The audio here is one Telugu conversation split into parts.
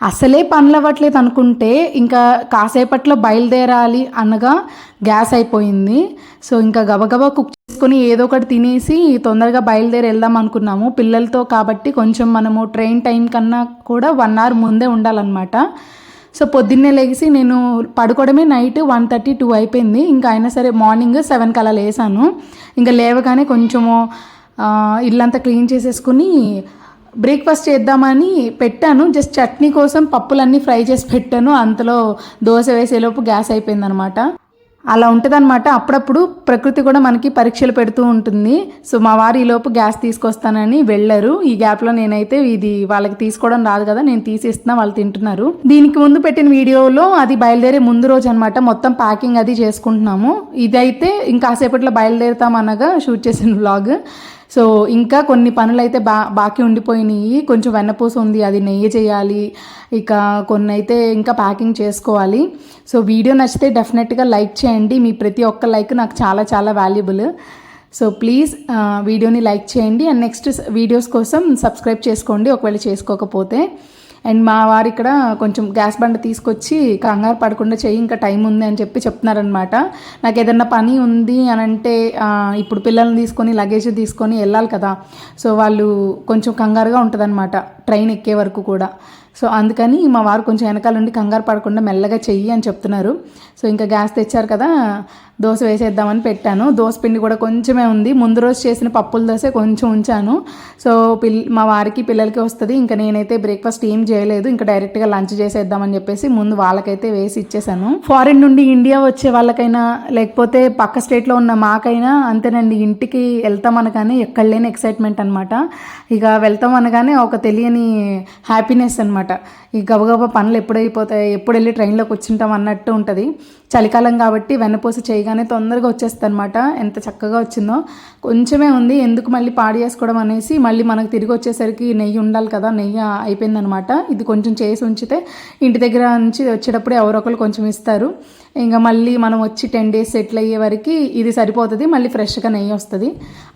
అసలే పనులు అవ్వట్లేదు అనుకుంటే ఇంకా కాసేపట్లో బయలుదేరాలి అనగా గ్యాస్ అయిపోయింది. సో ఇంకా గబగబా కుక్ చేసుకొని ఏదో ఒకటి తినేసి తొందరగా బయలుదేరి వెళ్దాం అనుకున్నాము. పిల్లలతో కాబట్టి కొంచెం మనము ట్రైన్ టైం కన్నా కూడా వన్ అవర్ ముందే ఉండాలన్నమాట. సో పొద్దున్నే లేచి నేను పడుకోవడమే నైట్ వన్ థర్టీ టూ అయిపోయింది. ఇంకా అయినా సరే మార్నింగ్ సెవెన్కి అలా లేసాను. ఇంకా లేవగానే కొంచెము ఇల్లంతా క్లీన్ చేసేసుకుని బ్రేక్ఫాస్ట్ చేద్దామని పెట్టాను. జస్ట్ చట్నీ కోసం పప్పులన్నీ ఫ్రై చేసి పెట్టాను. అంతలో దోశ వేసేలోపు గ్యాస్ అయిపోయిందనమాట. అలా ఉంటుందన్నమాట అప్పుడప్పుడు ప్రకృతి కూడా మనకి పరీక్షలు పెడుతూ ఉంటుంది. సో మా వారు ఈలోపు గ్యాస్ తీసుకొస్తానని వెళ్ళారు. ఈ గ్యాప్లో నేనైతే ఇది వాళ్ళకి తీసుకోవడం రాదు కదా నేను తీసేస్తున్నా వాళ్ళు తింటున్నారు. దీనికి ముందు పెట్టిన వీడియోలో అది బయలుదేరే ముందు రోజు అనమాట మొత్తం ప్యాకింగ్ అది చేసుకుంటున్నాము. ఇదైతే ఇంకాసేపట్లో బయలుదేరుతాం అనగా షూట్ చేసిన వ్లాగ్ సో ఇంకా కొన్ని పనులు అయితే బా బాకీ ఉండిపోయినాయి. కొంచెం వెన్నపూస ఉంది అది నెయ్యి చేయాలి. ఇక కొన్ని అయితే ఇంకా ప్యాకింగ్ చేసుకోవాలి. సో వీడియో నచ్చితే డెఫినెట్గా లైక్ చేయండి. మీ ప్రతి ఒక్క లైక్ నాకు చాలా చాలా వాల్యుబుల్. సో ప్లీజ్ వీడియోని లైక్ చేయండి. అండ్ నెక్స్ట్ వీడియోస్ కోసం సబ్స్క్రైబ్ చేసుకోండి. ఒకవేళ చేసుకోకపోతే అండ్ మా వారు ఇక్కడ కొంచెం గ్యాస్ బండ తీసుకొచ్చి కంగారు పడకుండా చెయ్యి ఇంకా టైం ఉంది అని చెప్పి చెప్తున్నారనమాట నాకు ఏదన్నా పని ఉంది అని అంటే ఇప్పుడు పిల్లల్ని తీసుకొని లగేజ్ తీసుకొని వెళ్ళాలి కదా. సో వాళ్ళు కొంచెం కంగారుగా ఉంటుందన్నమాట ట్రైన్ ఎక్కే వరకు కూడా. సో అందుకని మా వారు కొంచెం వెనకాల నుండి కంగారు పడకుండా మెల్లగా చెయ్యి అని చెప్తున్నారు. సో ఇంకా గ్యాస్ తెచ్చారు కదా దోశ వేసేద్దామని పెట్టాను. దోశ పిండి కూడా కొంచెమే ఉంది. ముందు రోజు చేసిన పప్పుల దోశ కొంచెం ఉంచాను. సో పిల్ మా వారికి పిల్లలకి వస్తుంది. ఇంకా నేనైతే బ్రేక్ఫాస్ట్ ఏం చేయలేదు. ఇంకా డైరెక్ట్గా లంచ్ చేసేద్దామని చెప్పేసి ముందు వాళ్ళకైతే వేసి ఇచ్చేసాను. ఫారిన్ నుండి ఇండియా వచ్చే వాళ్ళకైనా లేకపోతే పక్క స్టేట్లో ఉన్న మాకైనా అంతేనండి ఇంటికి వెళ్తాం అనగానే ఎక్కడ లేని ఎక్సైట్మెంట్ అనమాట ఇక వెళ్తాం అనగానే ఒక తెలియని హ్యాపీనెస్ అనమాట ఈ గబగబా పనులు ఎప్పుడైపోతాయి ఎప్పుడు వెళ్ళి ట్రైన్లోకి వచ్చింటాం అన్నట్టు ఉంటుంది. చలికాలం కాబట్టి వెన్నపూస చేయగానే తొందరగా వచ్చేస్తుంది అనమాట ఎంత చక్కగా వచ్చిందో. కొంచెమే ఉంది. ఎందుకు మళ్ళీ పాడు చేసుకోవడం అనేసి మళ్ళీ మనకు తిరిగి వచ్చేసరికి నెయ్యి ఉండాలి కదా. నెయ్యి అయిపోయిందనమాట ఇది కొంచెం చేసి ఉంచితే ఇంటి దగ్గర నుంచి వచ్చేటప్పుడు ఎవరొకరు కొంచెం ఇస్తారు. ఇంకా మళ్ళీ మనం వచ్చి టెన్ డేస్ సెటిల్ అయ్యే వరకు ఇది సరిపోతుంది మళ్ళీ ఫ్రెష్గా నెయ్యి వస్తుంది.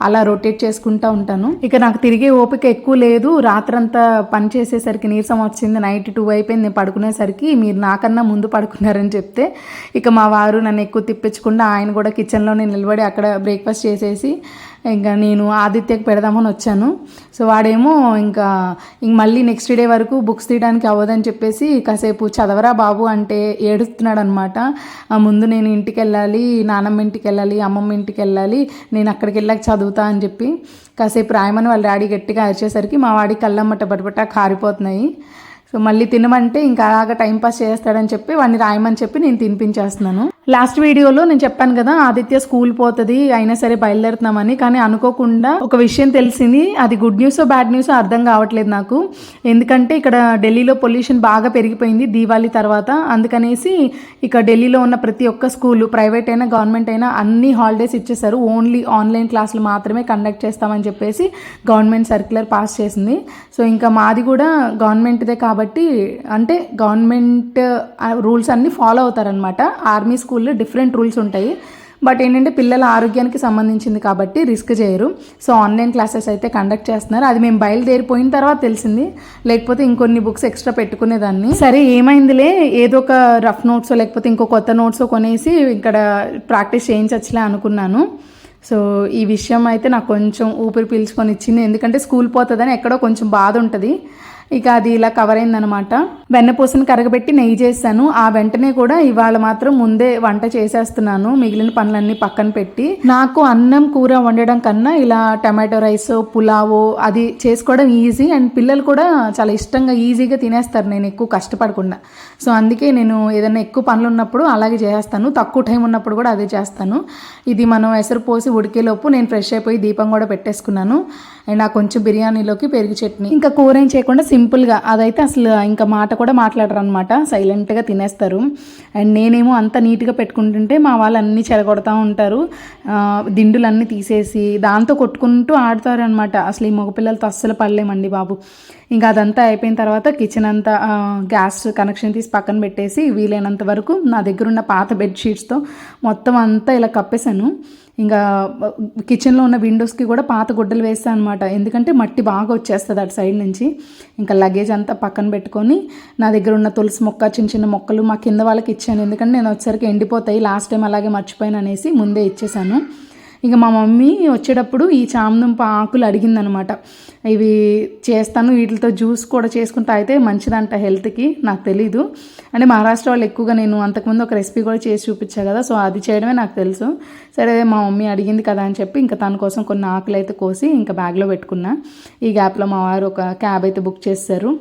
అలా రొటేట్ చేసుకుంటూ ఉంటాను. ఇక నాకు తిరిగే ఓపిక ఎక్కువ లేదు. రాత్రంతా పని చేసేసరికి నీరసం వచ్చింది నైట్ టూ అయిపోయింది నేను పడుకునేసరికి మీరు నాకన్నా ముందు పడుకున్నారని చెప్తే ఇక మా వారు నన్ను ఎక్కువ తిప్పించకుండా ఆయన కూడా కిచెన్లోనే నిలబడి అక్కడ బ్రేక్ఫాస్ట్ చేసేసి ఇంకా నేను ఆదిత్యకి పెడదామని వచ్చాను. సో వాడేమో ఇంకా ఇంక మళ్ళీ నెక్స్ట్ డే వరకు బుక్స్ తీయడానికి అవ్వదని చెప్పేసి కాసేపు చదవరా బాబు అంటే ఏడుస్తున్నాడు అనమాట ముందు నేను ఇంటికి వెళ్ళాలి నానమ్మ ఇంటికి వెళ్ళాలి అమ్మమ్మ ఇంటికి వెళ్ళాలి నేను అక్కడికి వెళ్ళాక చదువుతా అని చెప్పి కాసేపు రాయమని వాళ్ళ డాడీ గట్టిగా అరిచేసరికి మా వాడి కళ్ళమ్మట పటపట కారిపోతున్నాయి. సో మళ్ళీ తినమంటే ఇంకా అలాగా టైం పాస్ చేస్తాడని చెప్పి వాడిని రాయమని చెప్పి నేను తినిపించేస్తున్నాను. లాస్ట్ వీడియోలో నేను చెప్పాను కదా ఆదిత్య స్కూల్ పోతుంది అయినా సరే బయలుదేరుతున్నామని కానీ అనుకోకుండా ఒక విషయం తెలిసింది. అది గుడ్ న్యూస్ బ్యాడ్ న్యూస్ అర్థం కావట్లేదు నాకు. ఎందుకంటే ఇక్కడ ఢిల్లీలో పొల్యూషన్ బాగా పెరిగిపోయింది దీవాళీ తర్వాత. అందుకనేసి ఇక ఢిల్లీలో ఉన్న ప్రతి ఒక్క స్కూల్ ప్రైవేట్ అయినా గవర్నమెంట్ అయినా అన్ని హాలిడేస్ ఇచ్చేసారు ఓన్లీ ఆన్లైన్ క్లాసులు మాత్రమే కండక్ట్ చేస్తామని చెప్పేసి గవర్నమెంట్ సర్క్యులర్ పాస్ చేసింది. సో ఇంకా మాది కూడా గవర్నమెంట్దే కాబట్టి అంటే గవర్నమెంట్ రూల్స్ అన్నీ ఫాలో అవుతారనమాట ఆర్మీ స్కూల్ స్కూల్లో డిఫరెంట్ రూల్స్ ఉంటాయి. బట్ ఏంటంటే పిల్లల ఆరోగ్యానికి సంబంధించింది కాబట్టి రిస్క్ చేయరు. సో ఆన్లైన్ క్లాసెస్ అయితే కండక్ట్ చేస్తున్నారు. అది మేము బయలుదేరిపోయిన తర్వాత తెలిసింది. లేకపోతే ఇంకొన్ని బుక్స్ ఎక్స్ట్రా పెట్టుకునేదాన్ని. సరే ఏమైందిలే? ఏదో ఒక రఫ్ నోట్స్ లేకపోతే ఇంకో కొత్త నోట్స్ కొనేసి ఇక్కడ ప్రాక్టీస్ చేయించచ్చులే అనుకున్నాను. సో ఈ విషయం అయితే నాకు కొంచెం ఊపిరి పీల్చుకొని ఇచ్చింది. ఎందుకంటే స్కూల్ పోతుందని ఎక్కడో కొంచెం బాధ ఉంటుంది. ఇక అది ఇలా కవర్ అయిందనమాట వెన్నపూసను కరగబెట్టి నెయ్యి చేశాను. ఆ వెంటనే కూడా ఇవాళ మాత్రం ముందే వంట చేసేస్తున్నాను. మిగిలిన పనులన్నీ పక్కన పెట్టి. నాకు అన్నం కూర వండడం కన్నా ఇలా టమాటో రైస్ పులావో అది చేసుకోవడం ఈజీ అండ్ పిల్లలు కూడా చాలా ఇష్టంగా ఈజీగా తినేస్తారు. నేను ఎక్కువ కష్టపడకుండా. సో అందుకే నేను ఏదైనా ఎక్కువ పనులు ఉన్నప్పుడు అలాగే చేస్తాను. తక్కువ టైం ఉన్నప్పుడు కూడా అదే చేస్తాను. ఇది మనం ఎసరు పోసి ఉడికేలోపు నేను ఫ్రెష్ అయిపోయి దీపం కూడా పెట్టేసుకున్నాను. అండ్ ఆ కొంచెం బిర్యానీలోకి పెరుగు చట్నీ. ఇంకా కూర ఏం చేయకుండా సింపుల్గా అదైతే అసలు ఇంకా మాట కూడా మాట్లాడరు అనమాట సైలెంట్గా తినేస్తారు. అండ్ నేనేమో అంత నీట్గా పెట్టుకుంటుంటే మా వాళ్ళు అన్నీ చెడగొడతా ఉంటారు. దిండులన్నీ తీసేసి దాంతో కొట్టుకుంటూ ఆడతారు అనమాట అసలు ఈ మగపిల్లలతో అస్సలు పడలేమండి బాబు. ఇంకా అదంతా అయిపోయిన తర్వాత కిచెన్ అంతా గ్యాస్ కనెక్షన్ తీసి పక్కన పెట్టేసి వీలైనంత వరకు నా దగ్గర ఉన్న పాత బెడ్షీట్స్తో మొత్తం అంతా ఇలా కప్పేశాను. ఇంకా కిచెన్లో ఉన్న విండోస్కి కూడా పాత గుడ్డలు వేస్తాను అనమాట ఎందుకంటే మట్టి బాగా వచ్చేస్తుంది అటు సైడ్ నుంచి. ఇంకా లగేజ్ అంతా పక్కన పెట్టుకొని నా దగ్గర ఉన్న తులసి మొక్క చిన్న చిన్న మొక్కలు మా కింద వాళ్ళకి ఇచ్చాను. ఎందుకంటే నేను వచ్చేసరికి ఎండిపోతాయి. లాస్ట్ టైం అలాగే మర్చిపోయాను అనేసి ముందే ఇచ్చేసాను. ఇక మా మమ్మీ వచ్చేటప్పుడు ఈ చామదుంప ఆకులు అడిగిందనమాట. ఇవి చేస్తాను వీటితో జ్యూస్ కూడా చేసుకుని తాగితే మంచిదంట హెల్త్కి నాకు తెలీదు. అంటే మహారాష్ట్ర వాళ్ళు ఎక్కువగా నేను అంతకుముందు ఒక రెసిపీ కూడా చేసి చూపించా కదా సో అది చేయడమే నాకు తెలుసు. సరే మా మమ్మీ అడిగింది కదా అని చెప్పి ఇంకా తన కోసం కొన్ని ఆకులు అయితే కోసి ఇంకా బ్యాగ్లో పెట్టుకున్నా. ఈ గ్యాప్లో మా వారు ఒక క్యాబ్ అయితే బుక్ చేస్తారు.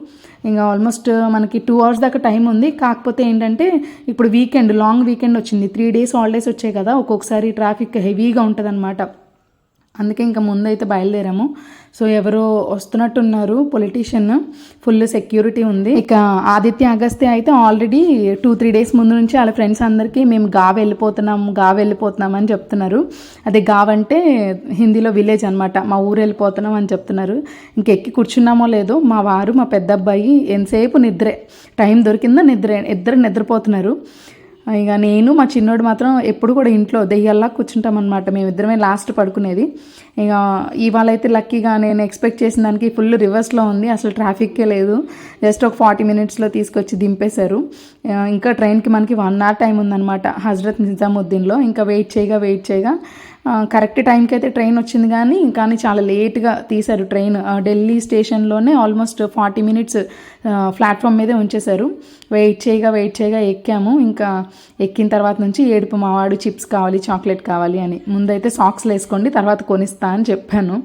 ఇంకా ఆల్మోస్ట్ uh, మనకి టూ అవర్స్ దాకా టైం ఉంది. కాకపోతే ఏంటంటే ఇప్పుడు వీకెండ్ లాంగ్ వీకెండ్ వచ్చింది. త్రీ డేస్ హాలిడేస్ వచ్చాయి కదా. ఒక్కొక్కసారి ట్రాఫిక్ హెవీగా ఉంటుంది అందుకే ఇంకా ముందైతే బయలుదేరాము. సో ఎవరో వస్తున్నట్టున్నారు పొలిటీషియన్. ఫుల్ సెక్యూరిటీ ఉంది. ఇక ఆదిత్య అగస్త్య అయితే ఆల్రెడీ టూ త్రీ డేస్ ముందు నుంచి వాళ్ళ ఫ్రెండ్స్ అందరికీ మేము గావ్ వెళ్ళిపోతున్నాం గావ్ వెళ్ళిపోతున్నాం అని చెప్తున్నారు. అదే గావ్ అంటే హిందీలో విలేజ్ అనమాట మా ఊరు వెళ్ళిపోతున్నాం అని చెప్తున్నారు. ఇంకెక్కి కూర్చున్నామో లేదో మా వారు మా పెద్ద అబ్బాయి ఎంతసేపు నిద్రే టైం దొరికిందో నిద్ర ఇద్దరు నిద్రపోతున్నారు. ఇక నేను మా చిన్నోడు మాత్రం ఎప్పుడు కూడా ఇంట్లో దెయ్యాల్లా కూర్చుంటాం అనమాట మేమిద్దరమే లాస్ట్ పడుకునేది. ఇక ఇవాళ అయితే లక్కీగా నేను ఎక్స్పెక్ట్ చేసిన దానికి ఫుల్ రివర్స్లో ఉంది. అసలు ట్రాఫిక్కే లేదు. జస్ట్ ఒక ఫార్టీ మినిట్స్లో తీసుకొచ్చి దింపేశారు. ఇంకా ట్రైన్కి మనకి వన్ అవర్ టైం ఉందన్నమాట. హజరత్ నిజాముద్దీన్లో. ఇంకా వెయిట్ చేయగా వెయిట్ చేయగా కరెక్ట్ టైంకి అయితే ట్రైన్ వచ్చింది కానీ కానీ చాలా లేట్గా తీశారు ట్రైన్. ఢిల్లీ స్టేషన్లోనే ఆల్మోస్ట్ ఫార్టీ మినిట్స్ ప్లాట్ఫామ్ మీదే ఉంచేశారు. వెయిట్ చేయగా వెయిట్ చేయగా ఎక్కాము. ఇంకా ఎక్కిన తర్వాత నుంచి ఏడుపు మావాడు చిప్స్ కావాలి చాక్లెట్ కావాలి అని. ముందైతే సాక్స్లు వేసుకోండి తర్వాత కొనిస్తా అని చెప్పాను.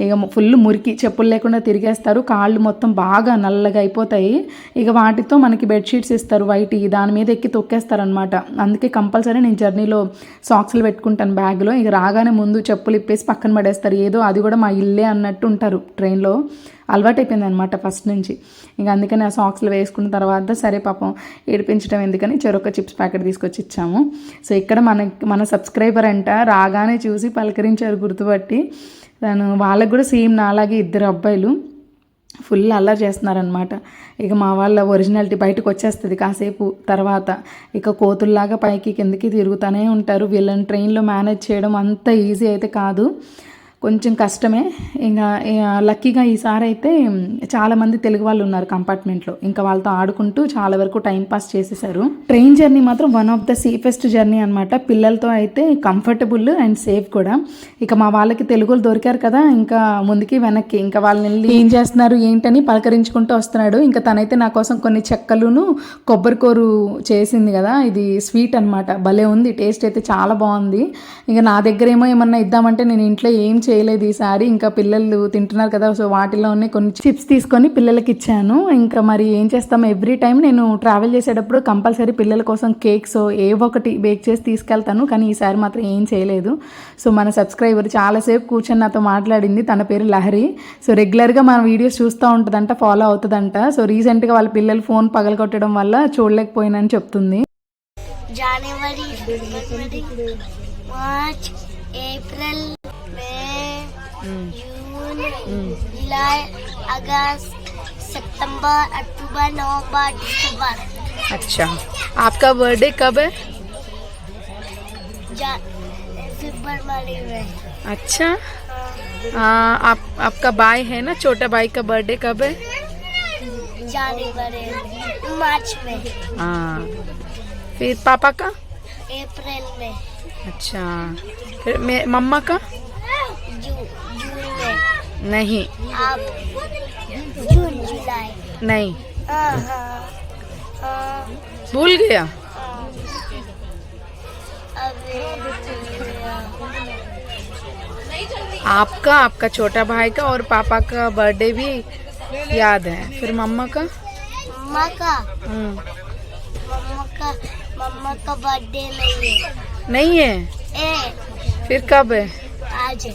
ఇక ఫుల్ మురికి చెప్పులు లేకుండా తిరిగేస్తారు. కాళ్ళు మొత్తం బాగా నల్లగా అయిపోతాయి. ఇక వాటితో మనకి బెడ్షీట్స్ ఇస్తారు. వైట్ దాని మీద ఎక్కి తొక్కేస్తారనమాట అందుకే కంపల్సరీ నేను జర్నీలో సాక్స్లు పెట్టుకుంటాను బ్యాగ్లో. ఇక రాగానే ముందు చెప్పులు ఇప్పేసి పక్కన పడేస్తారు. ఏదో అది కూడా మా ఇల్లే అన్నట్టు ఉంటారు ట్రైన్లో అలవాటైపోయింది అనమాట ఫస్ట్ నుంచి. ఇంకా అందుకని ఆ సాక్స్లు వేసుకున్న తర్వాత సరే పాపం ఏడిపించడం ఎందుకని చెరొక చిప్స్ ప్యాకెట్ తీసుకొచ్చి ఇచ్చాము. సో ఇక్కడ మన మన సబ్స్క్రైబర్ అంట రాగానే చూసి పలకరించారు గుర్తుపట్టి. తను వాళ్ళకు కూడా సేమ్ నాలాగే ఇద్దరు అబ్బాయిలు ఫుల్ అల్లరి చేస్తున్నారనమాట ఇక మా వాళ్ళ ఒరిజినాలిటీ బయటకు వచ్చేస్తుంది. కాసేపు తర్వాత ఇక కోతుల్లాగా పైకి కిందకి తిరుగుతూనే ఉంటారు. వీళ్ళని ట్రైన్లో మేనేజ్ చేయడం అంత ఈజీ అయితే కాదు. కొంచెం కష్టమే. ఇంకా ఇక లక్కీగా ఈసారి అయితే చాలామంది తెలుగు వాళ్ళు ఉన్నారు కంపార్ట్మెంట్లో. ఇంకా వాళ్ళతో ఆడుకుంటూ చాలా వరకు టైం పాస్ చేసేసారు. ట్రైన్ జర్నీ మాత్రం one of the safest journey అనమాట పిల్లలతో అయితే కంఫర్టబుల్ అండ్ సేఫ్ కూడా. ఇక మా వాళ్ళకి తెలుగులు దొరికారు కదా ఇంకా ముందుకి వెనక్కి. ఇంకా వాళ్ళని వెళ్ళి ఏం చేస్తున్నారు ఏంటని పలకరించుకుంటూ వస్తున్నాడు. ఇంకా తనైతే నా కోసం కొన్ని చెక్కలును కొబ్బరికూరు చేసింది కదా ఇది స్వీట్ అనమాట భలే ఉంది టేస్ట్ అయితే చాలా బాగుంది. ఇంకా నా దగ్గర ఏమో ఏమన్నా ఇద్దామంటే నేను ఇంట్లో ఏం చేయలేదు ఈసారి. ఇంకా పిల్లలు తింటున్నారు కదా సో వాటిలోనే కొన్ని చిప్స్ తీసుకొని పిల్లలకి ఇచ్చాను. ఇంకా మరి ఏం చేస్తాం? ఎవ్రీ టైం నేను ట్రావెల్ చేసేటప్పుడు కంపల్సరీ పిల్లల కోసం కేక్స్ ఏ ఒకటి బేక్ చేసి తీసుకెళ్తాను కానీ ఈసారి మాత్రం ఏం చేయలేదు. సో మన సబ్స్క్రైబర్ చాలాసేపు కూర్చొని నాతో మాట్లాడింది. తన పేరు లహరి. సో రెగ్యులర్గా మన వీడియోస్ చూస్తూ ఉంటుందంట ఫాలో అవుతుందంట. సో రీసెంట్గా వాళ్ళ పిల్లలు ఫోన్ పగలగొట్టడం వల్ల చూడలేకపోయినని చెప్తుంది. జనవరి మార్చ్ ఏప్రిల్ మే जून जुलाई अगस्त सितंबर अक्टूबर नवंबर दिसंबर। अच्छा। आपका बर्थडे कब है? फरवरी में। अच्छा। आ, आप आपका भाई है ना? छोटा भाई का बर्थडे कब है? जनवरी मार्च में। हाँ फिर पापा का? अप्रैल में। अच्छा। फिर मम्मा का? जून में नहीं। आप जून जुलाई। नहीं। हाँ हाँ हाँ भूल गया। हाँ। आपका आपका छोटा भाई का और पापा का बर्थडे भी याद है। फिर मम्मा का? मम्मा का? हम्म, मम्मा का मम्मा का बर्थडे नहीं है। नहीं है? ए फिर कब है? आज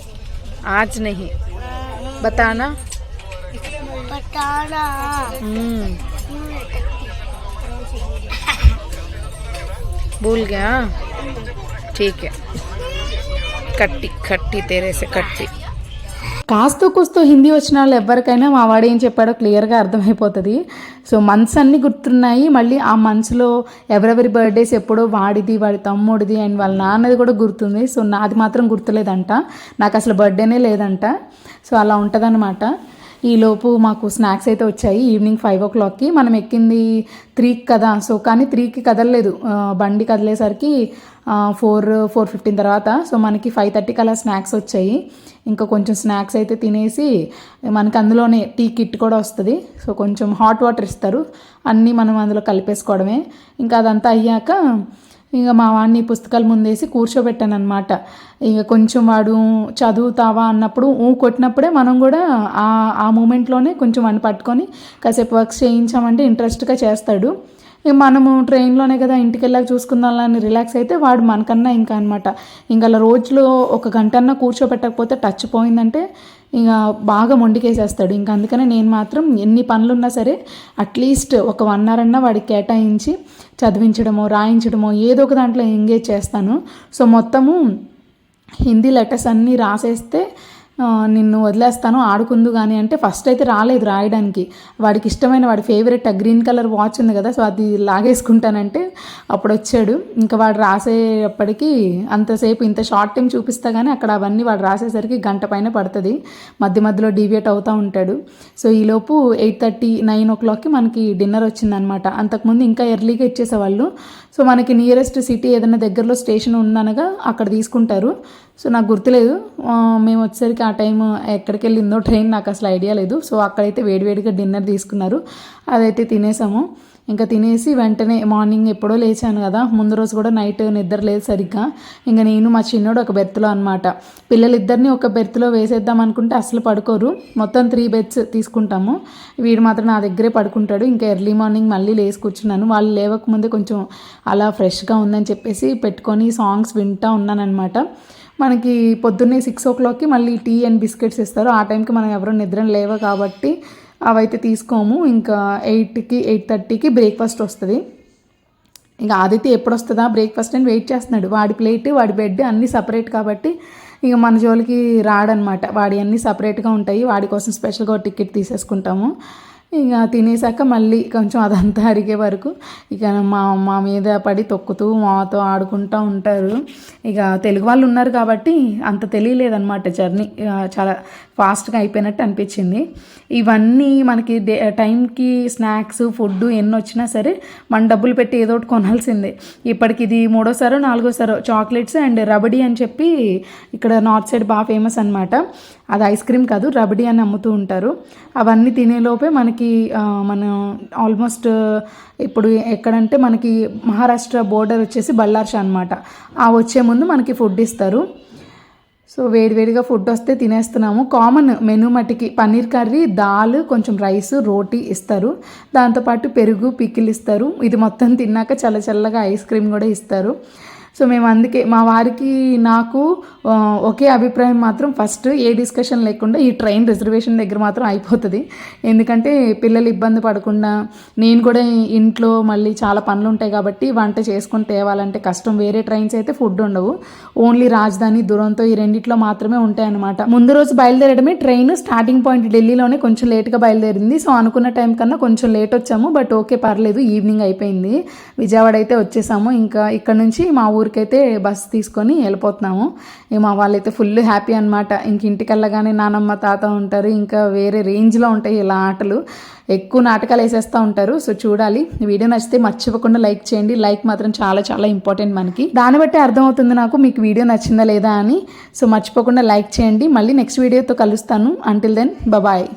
आज नहीं अम, बताना बताना हम्म भूल गया ठीक है కట్టి కట్టి తెరేసే కట్టి కాస్త కూస్తో హిందీ వచ్చిన వాళ్ళు ఎవరికైనా మా వాడు ఏం చెప్పాడో క్లియర్గా అర్థమైపోతుంది సో మంత్స్ అన్నీ గుర్తున్నాయి. మళ్ళీ ఆ మంత్స్లో ఎవరెవరి బర్త్డేస్ ఎప్పుడో వాడిది వాడి తమ్ముడిది అండ్ వాళ్ళ నాన్నది కూడా గుర్తుంది. సో నాది మాత్రం గుర్తులేదంట. నాకు అసలు బర్త్డేనే లేదంట. సో అలా ఉంటుందన్నమాట. ఈలోపు మాకు స్నాక్స్ అయితే వచ్చాయి ఈవినింగ్ ఫైవ్ ఓ క్లాక్కి. మనం ఎక్కింది త్రీకి కదా. సో కానీ త్రీకి కదలలేదు. బండి కదిలేసరికి ఫోర్ ఫోర్ ఫిఫ్టీన్ తర్వాత. సో మనకి ఫైవ్ థర్టీకి అలా స్నాక్స్ వచ్చాయి. ఇంకా కొంచెం స్నాక్స్ అయితే తినేసి మనకి అందులోనే టీ కిట్ కూడా వస్తుంది. సో కొంచెం హాట్ వాటర్ ఇస్తారు. అన్నీ మనం అందులో కలిపేసుకోవడమే. ఇంకా అదంతా అయ్యాక ఇంకా మా వాడిని పుస్తకాలు ముందేసి కూర్చోబెట్టాను అనమాట ఇక కొంచెం వాడు చదువుతావా అన్నప్పుడు ఊ కొట్టినప్పుడే మనం కూడా ఆ ఆ మూమెంట్లోనే కొంచెం వాడిని పట్టుకొని కాసేపు వర్క్స్ చేయించామంటే ఇంట్రెస్ట్గా చేస్తాడు. ఇక మనము ట్రైన్లోనే కదా ఇంటికి వెళ్ళాక చూసుకుందాం అని రిలాక్స్ అయితే వాడు మనకన్నా ఇంకా అనమాట ఇంకా అలా రోజులో ఒక గంట అన్నా కూర్చోబెట్టకపోతే టచ్ పోయిందంటే ఇక బాగా మొండికేసేస్తాడు. ఇంకా అందుకనే నేను మాత్రం ఎన్ని పనులు ఉన్నా సరే అట్లీస్ట్ ఒక వన్ అవర్ అన్నా వాడికి కేటాయించి చదివించడమో రాయించడమో ఏదో ఒక దాంట్లో ఎంగేజ్ చేస్తాను. సో మొత్తము హిందీ లెటర్స్ అన్నీ రాసేస్తే నిన్ను వదిలేస్తాను ఆడుకుందు కానీ అంటే ఫస్ట్ అయితే రాలేదు రాయడానికి. వాడికి ఇష్టమైన వాడి ఫేవరెట్ ఆ గ్రీన్ కలర్ వాచ్ ఉంది కదా సో అది లాగేసుకుంటానంటే అప్పుడు వచ్చాడు. ఇంకా వాడు రాసేటప్పటికి అంతసేపు ఇంత షార్ట్ టైం చూపిస్తా కానీ అక్కడ అవన్నీ వాడు రాసేసరికి గంట పైన పడుతుంది. మధ్య మధ్యలో డీవియేట్ అవుతూ ఉంటాడు. సో ఈలోపు ఎయిట్ థర్టీ నైన్ ఓ క్లాక్కి మనకి డిన్నర్ వచ్చిందనమాట అంతకుముందు ఇంకా ఎర్లీగా ఇచ్చేసేవాళ్ళు. సో మనకి నియరెస్ట్ సిటీ ఏదైనా దగ్గరలో స్టేషన్ ఉందనగా అక్కడ తీసుకుంటారు. సో నాకు గుర్తులేదు. మేము వచ్చేసరికి ఆ టైం ఎక్కడికి వెళ్ళిందో ట్రైన్ నాకు అసలు ఐడియా లేదు. సో అక్కడైతే వేడివేడిగా డిన్నర్ తీసుకున్నారు. అదైతే తినేసాము. ఇంకా తినేసి వెంటనే మార్నింగ్ ఎప్పుడో లేచాను కదా. ముందు రోజు కూడా నైట్ నిద్ర లేదు సరిగ్గా. ఇంకా నేను మా చిన్నోడు ఒక బెర్త్లో అనమాట పిల్లలిద్దరిని ఒక బెర్త్లో వేసేద్దాం అనుకుంటే అసలు పడుకోరు. మొత్తం త్రీ బెడ్స్ తీసుకుంటాము. వీడు మాత్రం నా దగ్గరే పడుకుంటాడు. ఇంకా ఎర్లీ మార్నింగ్ మళ్ళీ లేచి కూర్చున్నాను. వాళ్ళు లేవకముందే కొంచెం అలా ఫ్రెష్గా ఉందని చెప్పేసి పెట్టుకొని సాంగ్స్ వింటూ ఉన్నానన్నమాట. మనకి పొద్దున్నే సిక్స్ ఓ క్లాక్కి మళ్ళీ టీ అండ్ బిస్కెట్స్ ఇస్తారు ఆ టైంకి మనం ఎవరో నిద్ర లేవ కాబట్టి అవైతే తీసుకోము. ఇంకా ఎయిట్కి ఎయిట్ థర్టీకి బ్రేక్ఫాస్ట్ వస్తుంది. ఇంకా ఆదిత్య ఎప్పుడు వస్తుందా బ్రేక్ఫాస్ట్ అని వెయిట్ చేస్తున్నాడు. వాడి ప్లేట్ వాడి బెడ్ అన్నీ సపరేట్ కాబట్టి ఇక మన జోలికి రాడనమాట వాడి అన్నీ సపరేట్గా ఉంటాయి. వాడి కోసం స్పెషల్గా టికెట్ తీసేసుకుంటాము. ఇక తినేసాక మళ్ళీ కొంచెం అదంతా అరిగే వరకు ఇక మా మా మీద పడి తొక్కుతూ మాతో ఆడుకుంటూ ఉంటారు. ఇక తెలుగు వాళ్ళు ఉన్నారు కాబట్టి అంత తెలియలేదన్నమాట జర్నీ. చాలా ఫాస్ట్గా అయిపోయినట్టు అనిపించింది. ఇవన్నీ మనకి టైంకి స్నాక్స్ ఫుడ్ ఎన్ని వచ్చినా సరే మన డబ్బులు పెట్టి ఏదో ఒకటి కొనాల్సిందే. ఇప్పటికి ఇది మూడోసారో నాలుగోసారో చాక్లెట్స్ అండ్ రబడీ అని చెప్పి ఇక్కడ నార్త్ సైడ్ బాగా ఫేమస్ అనమాట అది ఐస్ క్రీమ్ కాదు రబడి అని అమ్ముతూ ఉంటారు. అవన్నీ తినేలోపే మనకి మనం ఆల్మోస్ట్ ఇప్పుడు ఎక్కడంటే మనకి మహారాష్ట్ర బోర్డర్ వచ్చేసి బళ్ళార్ష అనమాట ఆ వచ్చే ముందు మనకి ఫుడ్ ఇస్తారు. సో వేడివేడిగా ఫుడ్ వస్తే తినేస్తున్నాము. కామన్ మెను మట్టికి పన్నీర్ కర్రీ దాల్ కొంచెం రైస్ రోటీ ఇస్తారు. దాంతోపాటు పెరుగు పికిల్ ఇస్తారు. ఇది మొత్తం తిన్నాక చల్ల చల్లగా ఐస్ క్రీమ్ కూడా ఇస్తారు. సో మేము అందుకే మా వారికి నాకు ఒకే అభిప్రాయం మాత్రం ఫస్ట్ ఏ డిస్కషన్ లేకుండా ఈ ట్రైన్ రిజర్వేషన్ దగ్గర మాత్రం అయిపోతుంది. ఎందుకంటే పిల్లలు ఇబ్బంది పడకుండా నేను కూడా ఇంట్లో మళ్ళీ చాలా పనులు ఉంటాయి కాబట్టి వంట చేసుకొని తేవాలంటే కష్టం. వేరే ట్రైన్స్ అయితే ఫుడ్ ఉండవు. ఓన్లీ రాజధాని దురంతో ఈ రెండిట్లో మాత్రమే ఉంటాయి అన్నమాట ముందు రోజు బయలుదేరడమే ట్రైన్ స్టార్టింగ్ పాయింట్ ఢిల్లీలోనే కొంచెం లేట్గా బయలుదేరింది. సో అనుకున్న టైం కన్నా కొంచెం లేట్ వచ్చాము బట్ ఓకే పర్లేదు ఈవినింగ్ అయిపోయింది. విజయవాడ అయితే వచ్చేసాము. ఇంకా ఇక్కడ నుంచి మా ఊరికైతే బస్ తీసుకొని వెళ్ళిపోతున్నాము. ఇక మా వాళ్ళైతే ఫుల్ హ్యాపీ అనమాట ఇంక ఇంటికి వెళ్ళగానే నానమ్మ తాత ఉంటారు. ఇంకా వేరే రేంజ్లో ఉంటాయి ఇలా ఆటలు. ఎక్కువ నాటకాలు వేసేస్తూ ఉంటారు. సో చూడాలి. వీడియో నచ్చితే మర్చిపోకుండా లైక్ చేయండి. లైక్ మాత్రం చాలా చాలా ఇంపార్టెంట్ మనకి. దాన్ని బట్టి అర్థమవుతుంది నాకు మీకు వీడియో నచ్చిందా లేదా అని. సో మర్చిపోకుండా లైక్ చేయండి. మళ్ళీ నెక్స్ట్ వీడియోతో కలుస్తాను. Until then bye